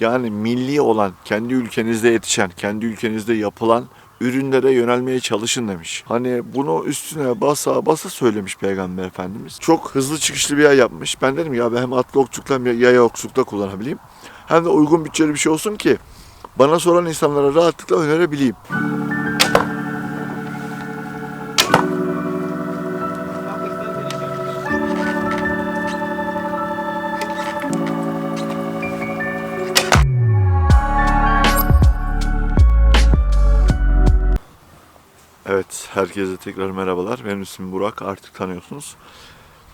Yani milli olan, kendi ülkenizde yetişen, kendi ülkenizde yapılan ürünlere yönelmeye çalışın demiş. Hani bunu üstüne basa basa söylemiş Peygamber Efendimiz. Çok hızlı çıkışlı bir yay yapmış. Ben dedim ya ben hem atlı okçulukla hem yaya okçulukta kullanabileyim. Hem de uygun bütçeli bir şey olsun ki bana soran insanlara rahatlıkla önerebileyim. Herkese tekrar merhabalar. Benim ismim Burak, artık tanıyorsunuz.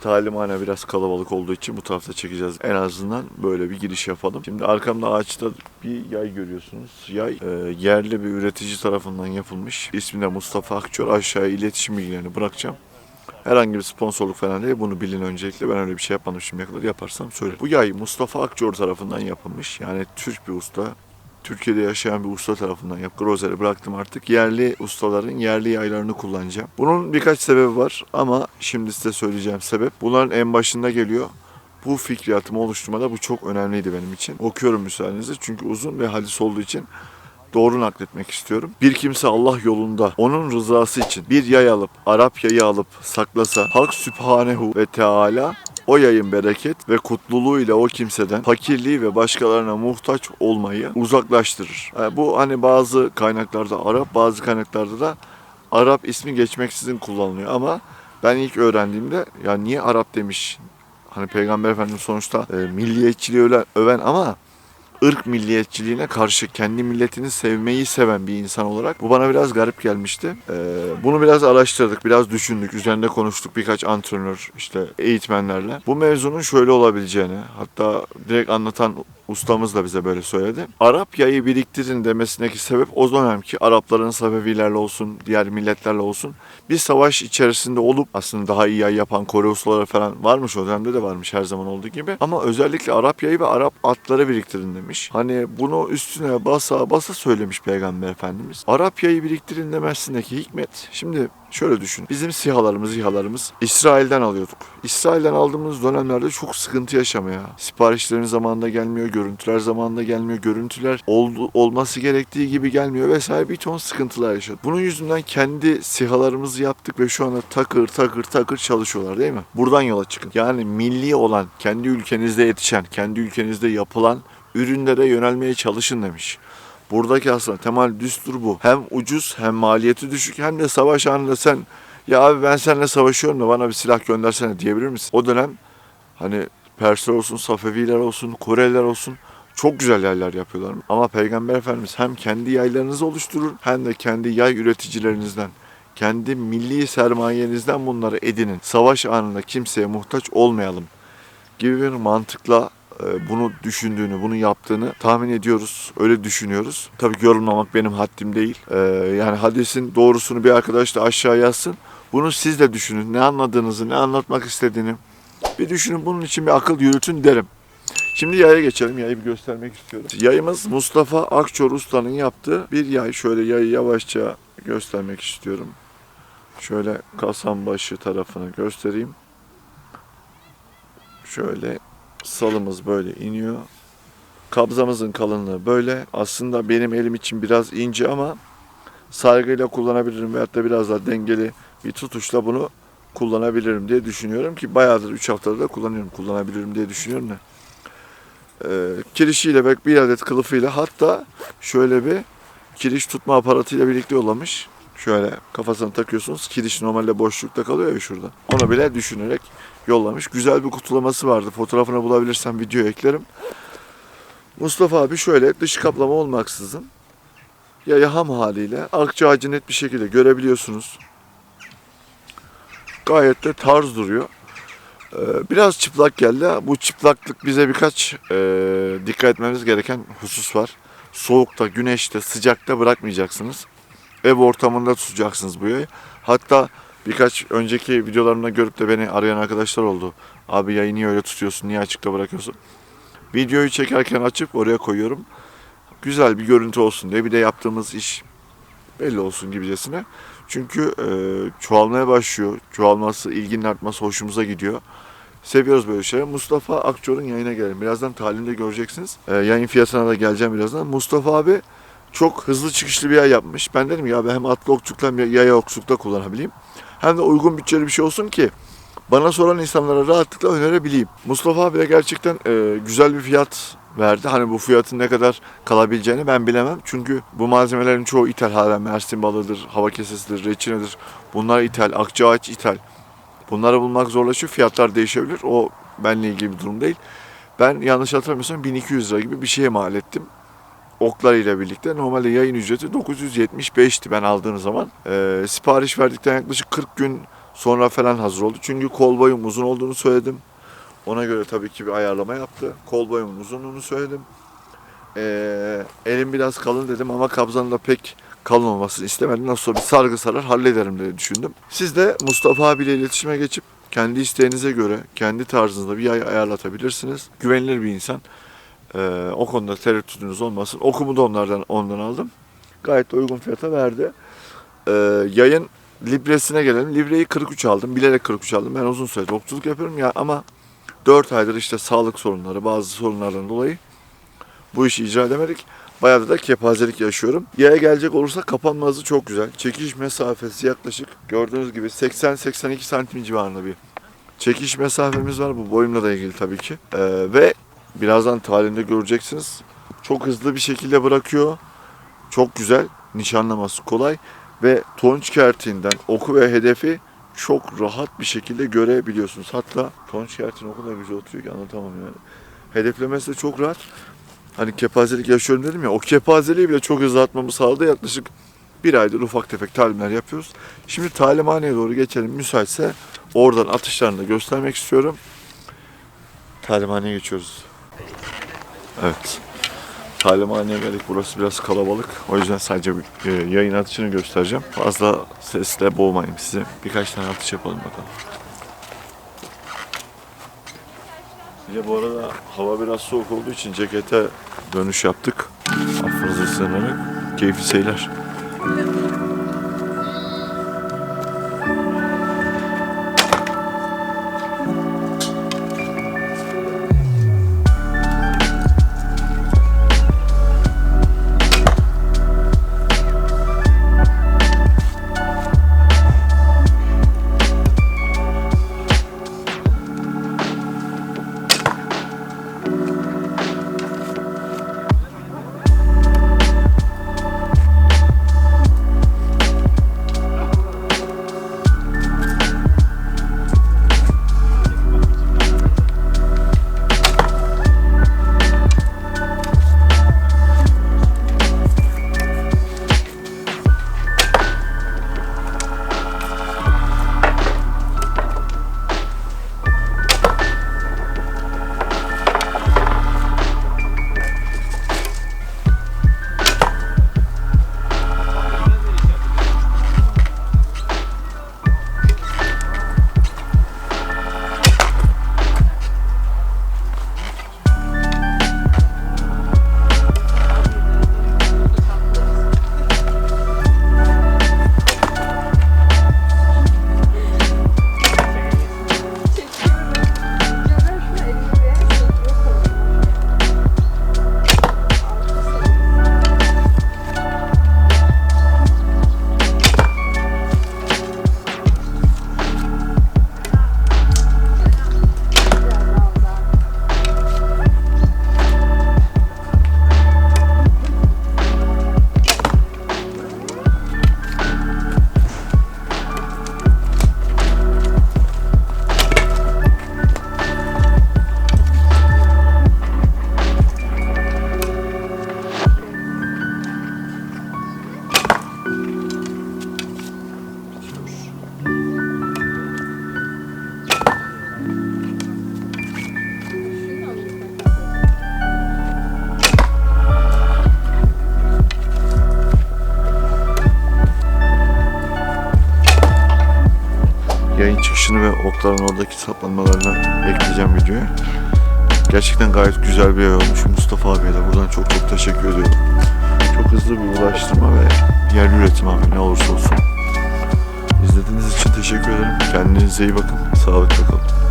Talimhane biraz kalabalık olduğu için bu tarafta çekeceğiz. En azından böyle bir giriş yapalım. Şimdi arkamda ağaçta bir yay görüyorsunuz. Yay e, yerli bir üretici tarafından yapılmış. İsmi de Mustafa Akçor. Aşağıya iletişim bilgilerini bırakacağım. Herhangi bir sponsorluk falan değil. Bunu bilin öncelikle. Ben öyle bir şey yapmadım şimdiye. Yaparsam söyle. Bu yay Mustafa Akçor tarafından yapılmış. Yani Türk bir usta. Türkiye'de yaşayan bir usta tarafından yap. Grozer'i bıraktım artık. Yerli ustaların yerli yaylarını kullanacağım. Bunun birkaç sebebi var ama şimdi size söyleyeceğim sebep. Bunların en başında geliyor. Bu fikriyatımı oluşturmada bu çok önemliydi benim için. Okuyorum müsaadenizle çünkü uzun ve hadis olduğu için doğru nakletmek istiyorum. Bir kimse Allah yolunda onun rızası için bir yay alıp, Arap yayı alıp saklasa, Hak Sübhanehu ve Teala o yayın bereket ve kutluluğuyla o kimseden fakirliği ve başkalarına muhtaç olmayı uzaklaştırır. Yani bu hani bazı kaynaklarda Arap, bazı kaynaklarda da Arap ismi geçmeksizin kullanılıyor ama ben ilk öğrendiğimde ya niye Arap demiş? Hani Peygamber Efendimiz sonuçta e, milliyetçiliği öven ama ırk milliyetçiliğine karşı kendi milletini sevmeyi seven bir insan olarak bu bana biraz garip gelmişti. Ee, bunu biraz araştırdık, biraz düşündük, üzerinde konuştuk birkaç antrenör, işte eğitmenlerle. Bu mevzunun şöyle olabileceğini, hatta direkt anlatan ustamız da bize böyle söyledi. Arap yayı biriktirin demesindeki sebep o dönemki Arapların Safevilerle olsun, diğer milletlerle olsun bir savaş içerisinde olup aslında daha iyi yay yapan Kore ustaları falan varmış o dönemde de varmış her zaman olduğu gibi. Ama özellikle Arap yayı ve Arap atları biriktirin demiş. Hani bunu üstüne basa basa söylemiş Peygamber Efendimiz. Arap yayı biriktirin demesindeki hikmet. Şimdi Şöyle düşün. Bizim sihalarımız, İHA'larımız İsrail'den alıyorduk. İsrail'den aldığımız dönemlerde çok sıkıntı yaşamaya. Siparişlerin zamanında gelmiyor, görüntüler zamanında gelmiyor, görüntüler oldu, olması gerektiği gibi gelmiyor vesaire bir ton sıkıntılar yaşadık. Bunun yüzünden kendi sihalarımızı yaptık ve şu anda takır takır takır çalışıyorlar değil mi? Buradan yola çıkın. Yani milli olan, kendi ülkenizde yetişen, kendi ülkenizde yapılan ürünlere yönelmeye çalışın demiş. Buradaki aslında temel düstur bu. Hem ucuz hem maliyeti düşük hem de savaş anında sen ya abi ben seninle savaşıyorum da bana bir silah göndersene diyebilir misin? O dönem hani Persler olsun, Safeviler olsun, Koreliler olsun çok güzel yaylar yapıyorlar. Ama Peygamber Efendimiz hem kendi yaylarınızı oluşturur hem de kendi yay üreticilerinizden kendi milli sermayenizden bunları edinin. Savaş anında kimseye muhtaç olmayalım gibi bir mantıkla bunu düşündüğünü, bunu yaptığını tahmin ediyoruz. Öyle düşünüyoruz. Tabii yorumlamak benim haddim değil. E, yani hadisin doğrusunu bir arkadaş da aşağı yazsın. Bunu siz de düşünün. Ne anladığınızı, ne anlatmak istediğini bir düşünün. Bunun için bir akıl yürütün derim. Şimdi yaya geçelim. Yayı bir göstermek istiyorum. Yayımız Mustafa Akçor Usta'nın yaptığı bir yay. Şöyle yayı yavaşça göstermek istiyorum. Şöyle Kasanbaşı tarafını göstereyim. Şöyle salımız böyle iniyor. Kabzamızın kalınlığı böyle. Aslında benim elim için biraz ince ama sargıyla kullanabilirim veyahut da biraz daha dengeli bir tutuşla bunu kullanabilirim diye düşünüyorum ki bayağıdır 3 haftadır da kullanıyorum. Kullanabilirim diye düşünüyorum da. Ee, kirişiyle ve bir adet kılıfıyla hatta şöyle bir kiriş tutma aparatıyla birlikte yollamış. Şöyle kafasına takıyorsunuz. Kiriş normalde boşlukta kalıyor ya şurada. Onu bile düşünerek yollamış. Güzel bir kutulaması vardı. Fotoğrafını bulabilirsem video eklerim. Mustafa abi şöyle dış kaplama olmaksızın ya ham haliyle akça ağacı net bir şekilde görebiliyorsunuz. Gayet de tarz duruyor. Ee, Biraz çıplak geldi. Bu çıplaklık bize birkaç e, dikkat etmemiz gereken husus var. Soğukta, güneşte, sıcakta bırakmayacaksınız. Ev ortamında tutacaksınız bu yayı. Hatta birkaç önceki videolarımda görüp de beni arayan arkadaşlar oldu. Abi yayı niye öyle tutuyorsun, niye açıkta bırakıyorsun? Videoyu çekerken açıp oraya koyuyorum. Güzel bir görüntü olsun diye bir de yaptığımız iş belli olsun gibicesine. Çünkü e, çoğalmaya başlıyor. Çoğalması, ilginin artması hoşumuza gidiyor. Seviyoruz böyle şeyleri. Mustafa Akçor'un yayına gelelim. Birazdan talimde göreceksiniz. Ee, yayın fiyatına da geleceğim birazdan. Mustafa abi çok hızlı çıkışlı bir yay yapmış. Ben dedim ya ben hem atlı okçulukla hem yaya okçulukta kullanabileyim. Hem de uygun bütçeli bir şey olsun ki bana soran insanlara rahatlıkla önerebileyim. Mustafa abi de gerçekten e, güzel bir fiyat verdi. Hani bu fiyatın ne kadar kalabileceğini ben bilemem. Çünkü bu malzemelerin çoğu ithal. Hala Mersin balığıdır, hava kesesidir, reçinedir. Bunlar ithal, akçaağaç ithal. Bunları bulmak zorlaşıyor. Fiyatlar değişebilir. O benimle ilgili bir durum değil. Ben yanlış hatırlamıyorsam 1200 lira gibi bir şeye mal ettim. Oklar ile birlikte. Normalde yayın ücreti 975'ti ben aldığım zaman. Ee, sipariş verdikten yaklaşık 40 gün sonra falan hazır oldu. Çünkü kol boyum uzun olduğunu söyledim. Ona göre tabii ki bir ayarlama yaptı. Kol boyumun uzunluğunu söyledim. Ee, elim biraz kalın dedim ama kabzanın da pek kalın olmasını istemedim. Nasıl bir sargı sarar hallederim diye düşündüm. Siz de Mustafa abiyle iletişime geçip kendi isteğinize göre, kendi tarzınızda bir yay ayarlatabilirsiniz. Güvenilir bir insan. Ee, o konuda tereddütünüz olmasın. Okumu da onlardan ondan aldım. Gayet uygun fiyata verdi. Ee, yayın libresine gelelim. Libreyi 43 aldım. Bilerek 43 aldım. Ben uzun süredir okçuluk yapıyorum ya ama 4 aydır işte sağlık sorunları, bazı sorunlardan dolayı bu işi icra edemedik. Bayağı da kepazelik yaşıyorum. Yaya gelecek olursa kapanma hızı çok güzel. Çekiş mesafesi yaklaşık gördüğünüz gibi 80-82 santim civarında bir çekiş mesafemiz var. Bu boyumla da ilgili tabii ki. Ee, ve birazdan tarihinde göreceksiniz. Çok hızlı bir şekilde bırakıyor. Çok güzel. Nişanlaması kolay. Ve tonç kertiğinden oku ve hedefi çok rahat bir şekilde görebiliyorsunuz. Hatta tonç kertiğin o kadar güzel oturuyor ki anlatamam yani. Hedeflemesi de çok rahat. Hani kepazelik yaşıyorum dedim ya. O kepazeliği bile çok hızlı atmamı sağladı. Yaklaşık bir aydır ufak tefek talimler yapıyoruz. Şimdi talimhaneye doğru geçelim. Müsaitse oradan atışlarını da göstermek istiyorum. Talimhaneye geçiyoruz. Evet. Talimhaneye geldik. Burası biraz kalabalık. O yüzden sadece bir, e, yayın atışını göstereceğim. Fazla sesle boğmayayım size. Birkaç tane atış yapalım bakalım. Bir de bu arada hava biraz soğuk olduğu için cekete dönüş yaptık. Affınıza sığınarak. Keyifli seyirler. Okların oradaki saplanmalarını ekleyeceğim videoya. Gerçekten gayet güzel bir yay olmuş. Mustafa abiye de buradan çok çok teşekkür ediyorum. Çok hızlı bir ulaştırma ve yerli üretim abi ne olursa olsun. İzlediğiniz için teşekkür ederim. Kendinize iyi bakın. Sağlıkla kalın.